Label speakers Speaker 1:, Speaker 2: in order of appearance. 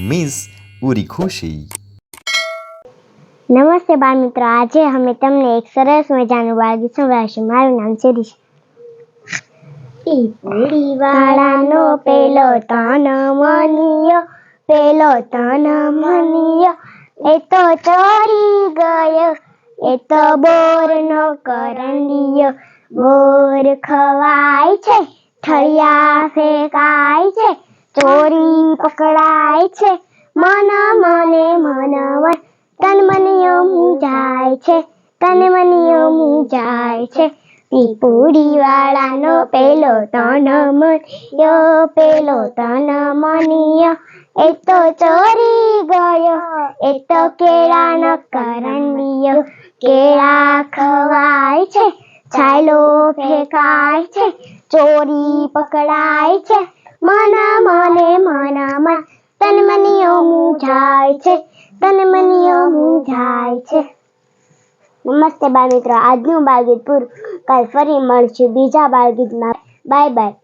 Speaker 1: Miss Uri ખુશી
Speaker 2: નમસ્તે બાળ મિત્રો આજે અમે તમને એક સરસ મજાનું બાળગીત સંભળાવીશું. મારું નામ છે દિશા પીપળી વાળાનો પેલો તન મનિયો પેલો તન મનિયો. એ તો ચોરી ગયો એ તો બોરનો કરંડિયો બોર ખવાય છે ઠળિયા ફેંકાય છે ચોરી પકડાય છે. મન મને મન મન તન મનિયો મૂંઝાય છે. તન મનિયો જાય છે. પીપુડી વાળાનો પેલો તન મનિયો પેલો તન મનિયો. એ તો ચોરી ગયો, એ તો કેળાનો કરંડિયો. કેળા ખવાય છે, છાયલો ફેંકાય છે, ચોરી પકડાય છે. મન માને માના મન તન મનિયો મૂંઝાય છે તન મનિયો મૂંઝાય છે. નમસ્તે બાળ મિત્રો, આજનું બાળગીત પૂરું. કાલ ફરી મળશું બીજા બાળગીતમાં. Bye bye.